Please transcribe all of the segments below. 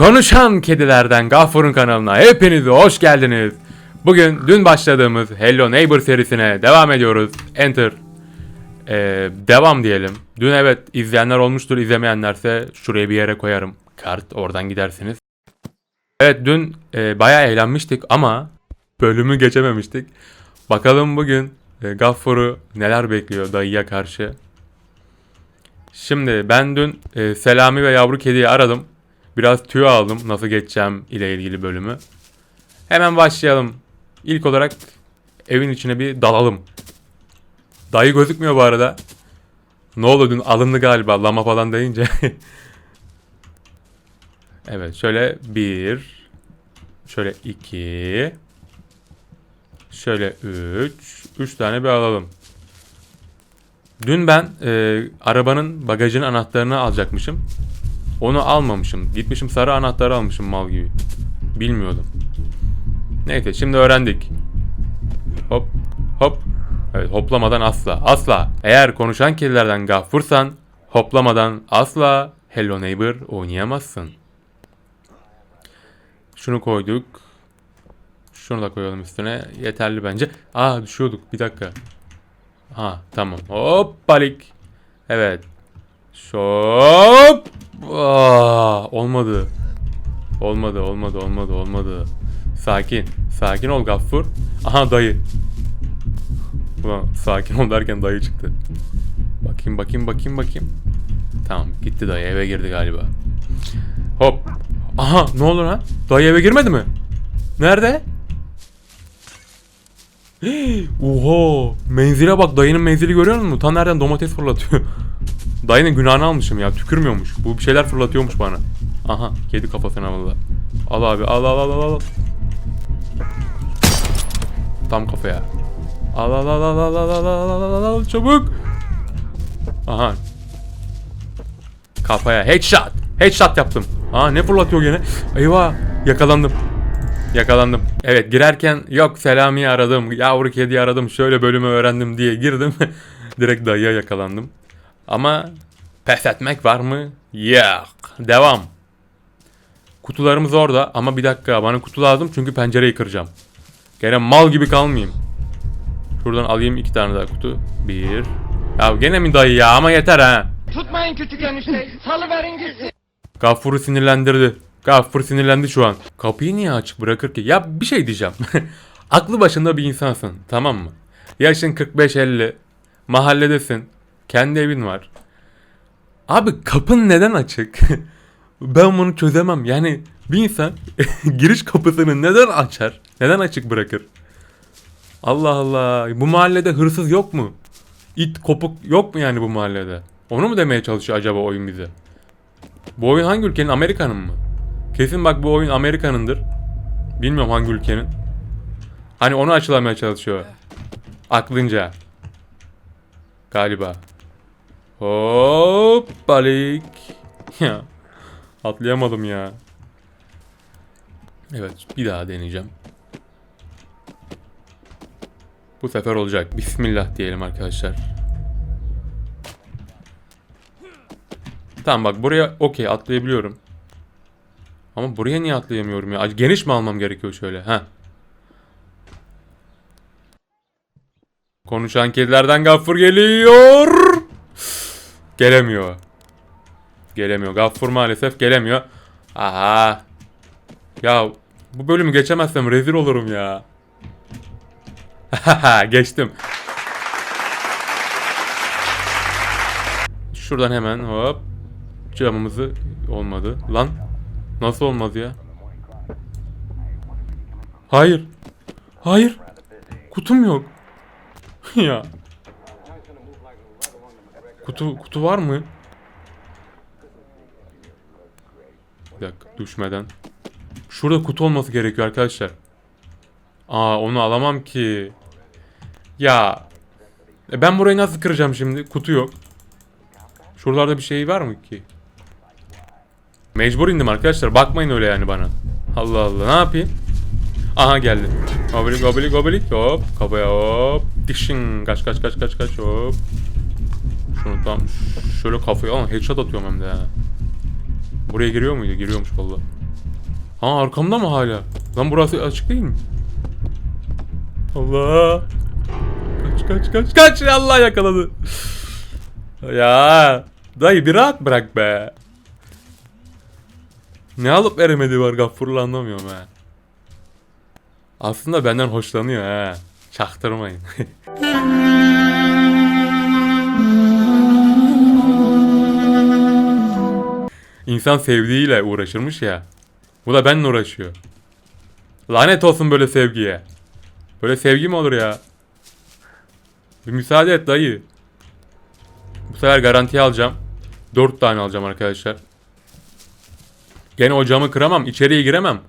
Konuşan kedilerden Gafur'un kanalına hepiniz hoş geldiniz. Bugün dün başladığımız Hello Neighbor serisine devam ediyoruz. Enter. Ee, devam diyelim. Dün evet izleyenler olmuştur, izlemeyenlerse şuraya bir yere koyarım. Kart oradan gidersiniz. Evet dün e, bayağı eğlenmiştik ama bölümü geçememiştik. Bakalım bugün e, Gaffur'u neler bekliyor dayıya karşı. Şimdi ben dün e, Selami ve yavru kediyi aradım. Biraz tüyo aldım nasıl geçeceğim ile ilgili bölümü. Hemen başlayalım. İlk olarak evin içine bir dalalım. Dayı gözükmüyor bu arada. Ne oldu dün alındı galiba lama falan deyince. evet şöyle bir. Şöyle iki. Şöyle üç. Üç tane bir alalım. Dün ben e, arabanın bagajının anahtarını alacakmışım. Onu almamışım. Gitmişim sarı anahtarı almışım mal gibi. Bilmiyordum. Neyse şimdi öğrendik. Hop hop. Evet hoplamadan asla. Asla. Eğer konuşan kedilerden gaffursan hoplamadan asla Hello Neighbor oynayamazsın. Şunu koyduk. Şunu da koyalım üstüne. Yeterli bence. Aa düşüyorduk. Bir dakika. Ha tamam. Hop balik. Evet. Şop. Aa, olmadı. Olmadı, olmadı, olmadı, olmadı. Sakin. Sakin ol Gaffur. Aha dayı. Ulan sakin ol derken dayı çıktı. Bakayım, bakayım, bakayım, bakayım. Tamam, gitti dayı eve girdi galiba. Hop. Aha, ne oldu lan? Dayı eve girmedi mi? Nerede? Oha! Menzile bak, dayının menzili görüyor musun? Tam nereden domates fırlatıyor. Dayının günahını almışım ya tükürmüyormuş. Bu bir şeyler fırlatıyormuş bana. Aha kedi kafasına valla. Al abi al al al al al. Tam kafaya. Al al al al al al al al al al al çabuk. Aha. Kafaya headshot. Headshot yaptım. Aa ne fırlatıyor gene? Eyvah yakalandım. Yakalandım. Evet girerken yok Selami'yi aradım. Yavru kediyi aradım. Şöyle bölümü öğrendim diye girdim. Direkt dayıya yakalandım. Ama pes etmek var mı? Yok. Devam. Kutularımız orada ama bir dakika bana kutu lazım çünkü pencereyi kıracağım. Gene mal gibi kalmayayım. Şuradan alayım iki tane daha kutu. Bir. Ya gene mi dayı ya ama yeter ha. Tutmayın küçük enişteyi. Salıverin gitsin. Gaffur'u sinirlendirdi. Gaffur sinirlendi şu an. Kapıyı niye açık bırakır ki? Ya bir şey diyeceğim. Aklı başında bir insansın tamam mı? Yaşın 45-50. Mahalledesin. Kendi evin var. Abi kapın neden açık? ben bunu çözemem. Yani bir insan giriş kapısını neden açar? Neden açık bırakır? Allah Allah. Bu mahallede hırsız yok mu? İt kopuk yok mu yani bu mahallede? Onu mu demeye çalışıyor acaba oyun bize? Bu oyun hangi ülkenin? Amerika'nın mı? Kesin bak bu oyun Amerika'nındır. Bilmiyorum hangi ülkenin. Hani onu açılamaya çalışıyor. Aklınca. Galiba. Hop balik. Ya. Atlayamadım ya. Evet bir daha deneyeceğim. Bu sefer olacak. Bismillah diyelim arkadaşlar. Tamam bak buraya okey atlayabiliyorum. Ama buraya niye atlayamıyorum ya? Geniş mi almam gerekiyor şöyle? Ha. Konuşan kedilerden Gaffur geliyor. Gelemiyor. Gelemiyor. Gaffur maalesef gelemiyor. Aha. Ya bu bölümü geçemezsem rezil olurum ya. Geçtim. Şuradan hemen hop. Camımızı olmadı. Lan. Nasıl olmadı ya? Hayır. Hayır. Kutum yok. ya. Kutu kutu var mı? Bir dakika düşmeden. Şurada kutu olması gerekiyor arkadaşlar. Aa onu alamam ki. Ya. E ben burayı nasıl kıracağım şimdi? Kutu yok. Şuralarda bir şey var mı ki? Mecbur indim arkadaşlar. Bakmayın öyle yani bana. Allah Allah. Ne yapayım? Aha geldi. Gobelik gobelik gobelik. Hop. Kafaya hop. Dişin. Kaç kaç kaç kaç kaç hop. Şunu tam şöyle kafaya ama headshot atıyorum hem de ha. Buraya giriyor muydu? Giriyormuş valla. Aa arkamda mı hala? Lan burası açık değil mi? Allah. Kaç kaç kaç kaç Allah yakaladı. Ya dayı bir rahat bırak be. Ne alıp veremedi var Gaffur'la anlamıyorum ha. Aslında benden hoşlanıyor ha. Çaktırmayın. İnsan sevdiğiyle uğraşırmış ya. Bu da benimle uğraşıyor. Lanet olsun böyle sevgiye. Böyle sevgi mi olur ya? Bir müsaade et dayı. Bu sefer garantiye alacağım. 4 tane alacağım arkadaşlar. Gene o camı kıramam. içeriye giremem.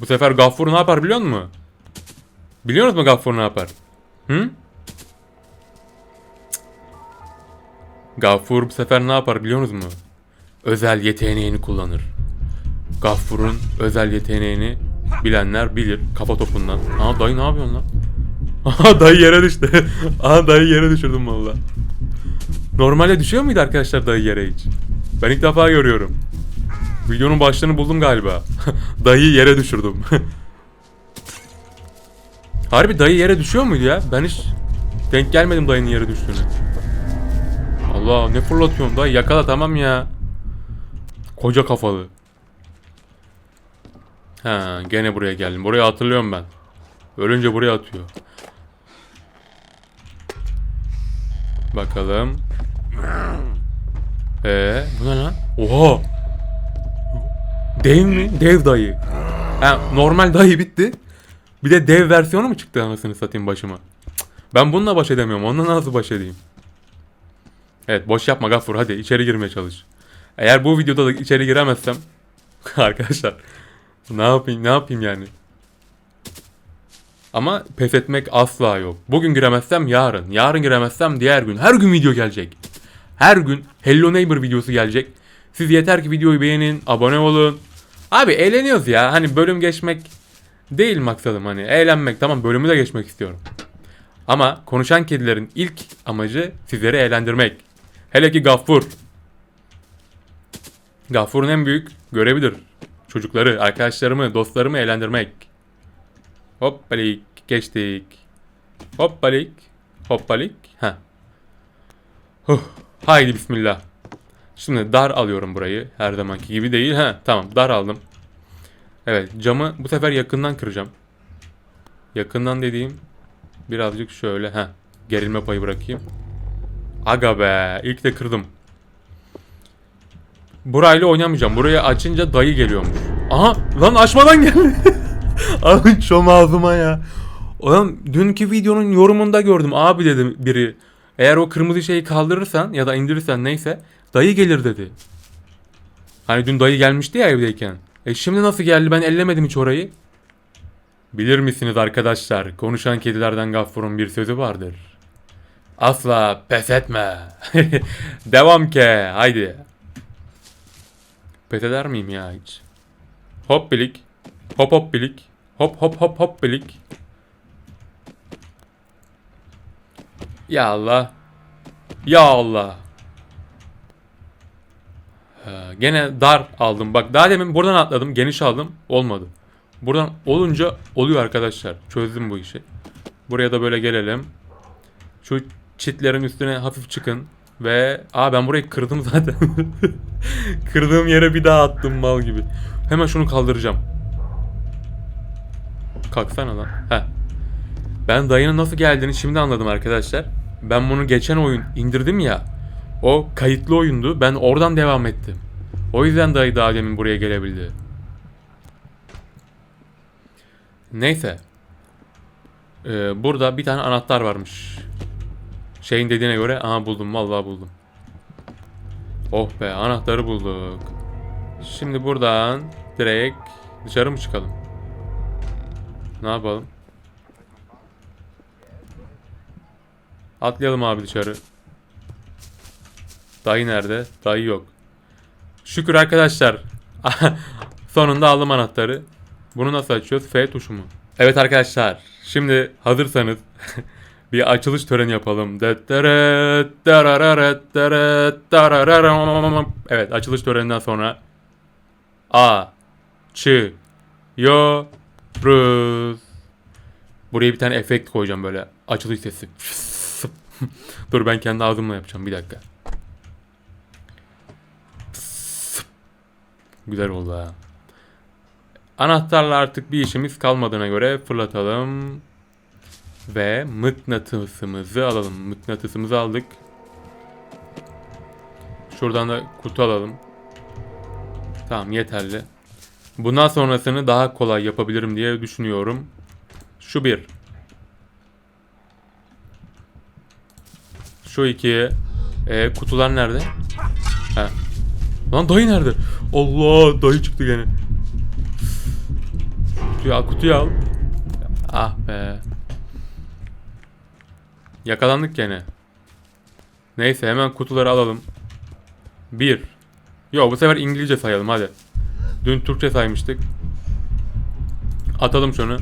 Bu sefer Gaffur ne yapar biliyor musun? Biliyor musun Gaffur ne yapar? Hı? Gaffur bu sefer ne yapar biliyor musunuz mu? Özel yeteneğini kullanır. Gaffur'un özel yeteneğini bilenler bilir kafa topundan. Aa dayı ne yapıyorsun lan? Aha dayı yere düştü. Aha dayı yere düşürdüm valla. Normalde düşüyor muydu arkadaşlar dayı yere hiç? Ben ilk defa görüyorum. Videonun başlığını buldum galiba. dayıyı yere düşürdüm. Harbi dayı yere düşüyor muydu ya? Ben hiç denk gelmedim dayının yere düştüğüne. Allah ne fırlatıyorsun dayı yakala tamam ya. Koca kafalı. Ha gene buraya geldim. Burayı hatırlıyorum ben. Ölünce buraya atıyor. Bakalım. Ee, bu ne lan? Oha! Dev mi? Dev dayı. Ha, normal dayı bitti. Bir de dev versiyonu mu çıktı anasını satayım başıma? Ben bununla baş edemiyorum. Onunla nasıl baş edeyim? Evet boş yapma Gaffur hadi içeri girmeye çalış. Eğer bu videoda da içeri giremezsem arkadaşlar ne yapayım ne yapayım yani? Ama pes etmek asla yok. Bugün giremezsem yarın. Yarın giremezsem diğer gün. Her gün video gelecek. Her gün Hello Neighbor videosu gelecek. Siz yeter ki videoyu beğenin, abone olun. Abi eğleniyoruz ya. Hani bölüm geçmek değil maksadım hani. Eğlenmek tamam bölümü de geçmek istiyorum. Ama konuşan kedilerin ilk amacı sizleri eğlendirmek. Hele ki Gaffur. Gaffur'un en büyük görevidir. Çocukları, arkadaşlarımı, dostlarımı eğlendirmek. Hoppalik geçtik. Hoppalik. Hoppalik. Ha. Huh. Haydi bismillah. Şimdi dar alıyorum burayı. Her zamanki gibi değil. Ha tamam dar aldım. Evet camı bu sefer yakından kıracağım. Yakından dediğim birazcık şöyle. ha Gerilme payı bırakayım. Aga be ilk de kırdım. Burayla oynamayacağım. Burayı açınca dayı geliyormuş. Aha lan açmadan geldi. Abi çom ağzıma ya. Oğlum dünkü videonun yorumunda gördüm. Abi dedi biri. Eğer o kırmızı şeyi kaldırırsan ya da indirirsen neyse dayı gelir dedi. Hani dün dayı gelmişti ya evdeyken. E şimdi nasıl geldi ben ellemedim hiç orayı. Bilir misiniz arkadaşlar konuşan kedilerden Gaffur'un bir sözü vardır. Asla pes etme. Devam ke haydi. Pes eder miyim ya hiç? Hop bilik. Hop hop bilik. Hop hop hop hop bilik. Ya Allah. Ya Allah. Ha, gene dar aldım. Bak daha demin buradan atladım. Geniş aldım. Olmadı. Buradan olunca oluyor arkadaşlar. Çözdüm bu işi. Buraya da böyle gelelim. Şu çitlerin üstüne hafif çıkın. Ve aa ben burayı kırdım zaten. Kırdığım yere bir daha attım mal gibi. Hemen şunu kaldıracağım. Kalksana lan. Heh. Ben dayının nasıl geldiğini şimdi anladım arkadaşlar. Ben bunu geçen oyun indirdim ya. O kayıtlı oyundu. Ben oradan devam ettim. O yüzden dayı daha demin buraya gelebildi. Neyse. Ee, burada bir tane anahtar varmış. Şeyin dediğine göre aha buldum vallahi buldum. Oh be anahtarı bulduk. Şimdi buradan direkt dışarı mı çıkalım? Ne yapalım? Atlayalım abi dışarı. Dayı nerede? Dayı yok. Şükür arkadaşlar. Sonunda aldım anahtarı. Bunu nasıl açıyoruz? F tuşu mu? Evet arkadaşlar. Şimdi hazırsanız bir açılış töreni yapalım. Evet açılış töreninden sonra A Ç Buraya bir tane efekt koyacağım böyle. Açılış sesi. Dur ben kendi ağzımla yapacağım bir dakika. Güzel oldu ha. Anahtarla artık bir işimiz kalmadığına göre fırlatalım. Ve mıknatısımızı alalım. Mıknatısımızı aldık. Şuradan da kutu alalım. Tamam yeterli. Bundan sonrasını daha kolay yapabilirim diye düşünüyorum. Şu bir. Şu iki. E, kutular nerede? He. Lan dayı nerede? Allah dayı çıktı gene. Kutuyu al, kutuyu al. Ah be. Yakalandık gene. Neyse hemen kutuları alalım. Bir. Yok bu sefer İngilizce sayalım hadi. Dün Türkçe saymıştık. Atalım şunu.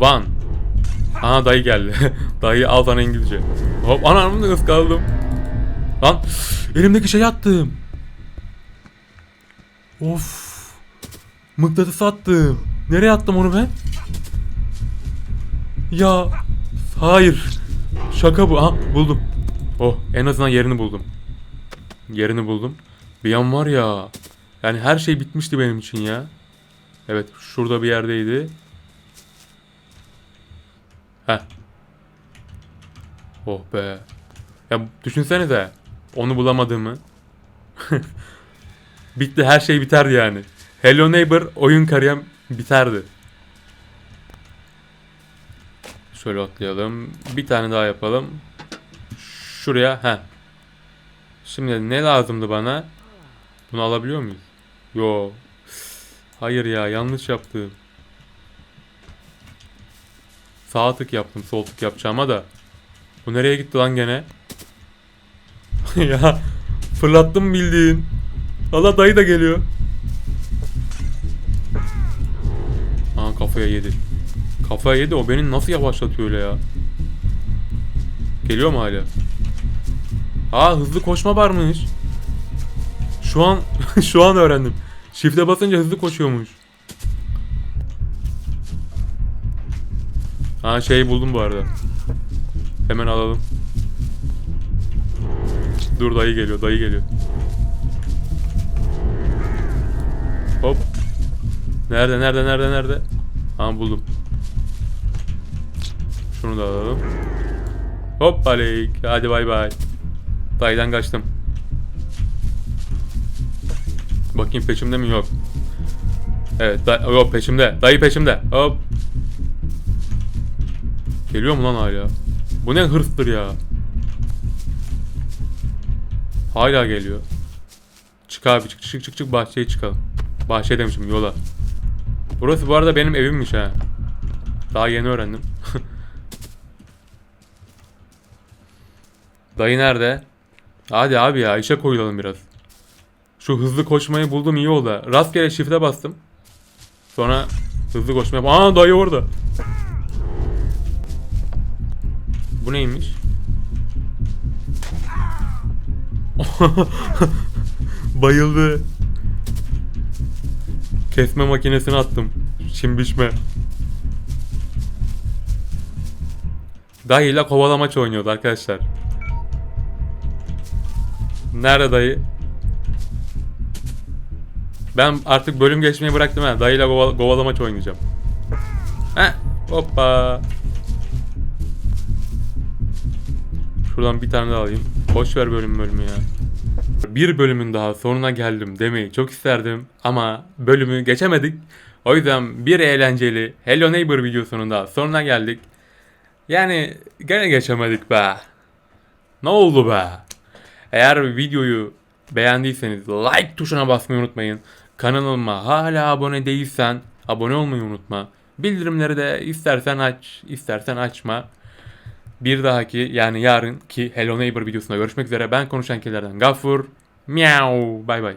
One. Aha dayı geldi. dayı al sana İngilizce. Hop anam da ıskaldım. Lan elimdeki şeyi attım. Of. Mıknatıs attım. Nereye attım onu ben? Ya hayır. Şaka bu. Aha buldum. Oh en azından yerini buldum. Yerini buldum. Bir an var ya. Yani her şey bitmişti benim için ya. Evet şurada bir yerdeydi. Heh. Oh be. Ya düşünsenize. Onu bulamadığımı. Bitti her şey biterdi yani. Hello Neighbor oyun kariyem biterdi. Şöyle atlayalım. Bir tane daha yapalım. Şuraya. He. Şimdi ne lazımdı bana? Bunu alabiliyor muyuz? Yo. Hayır ya yanlış yaptım. Sağ tık yaptım sol tık yapacağıma da. Bu nereye gitti lan gene? ya fırlattım bildiğin. Allah dayı da geliyor. Aa kafaya yedi. Kafaya yedi o beni nasıl yavaşlatıyor öyle ya? Geliyor mu hala? Aa hızlı koşma varmış. Şu an şu an öğrendim. Shift'e basınca hızlı koşuyormuş. Ha şey buldum bu arada. Hemen alalım. Dur dayı geliyor, dayı geliyor. Hop. Nerede, nerede, nerede, nerede? Ha buldum. Şunu da alalım. Hop aleyküm. Hadi bay bay. Dayıdan kaçtım. Bakayım peşimde mi yok. Evet da yok peşimde. Dayı peşimde. Hop. Geliyor mu lan hala? Bu ne hırstır ya. Hala geliyor. Çık abi çık çık çık çık bahçeye çıkalım. Bahçe demişim yola. Burası bu arada benim evimmiş ha. Daha yeni öğrendim. Dayı nerede? Hadi abi ya işe koyulalım biraz. Şu hızlı koşmayı buldum iyi oldu. Rastgele shift'e bastım. Sonra hızlı koşmaya... Aa dayı orada. Bu neymiş? Bayıldı. Kesme makinesine attım. Çim biçme. Dayıyla kovalamaç oynuyordu arkadaşlar. Nerede dayı? Ben artık bölüm geçmeyi bıraktım ha. Dayıyla koval kovalamaç oynayacağım. Heh. Hoppa. Şuradan bir tane daha alayım. Boş ver bölüm bölümü ya. Bir bölümün daha sonuna geldim demeyi çok isterdim ama bölümü geçemedik. O yüzden bir eğlenceli Hello Neighbor videosunun da sonuna geldik. Yani gene geçemedik be. Ne oldu be? Eğer videoyu beğendiyseniz like tuşuna basmayı unutmayın. Kanalıma hala abone değilsen abone olmayı unutma. Bildirimleri de istersen aç, istersen açma. Bir dahaki yani yarınki Hello Neighbor videosunda görüşmek üzere. Ben konuşan kedilerden Gafur. Miau. Bay bay.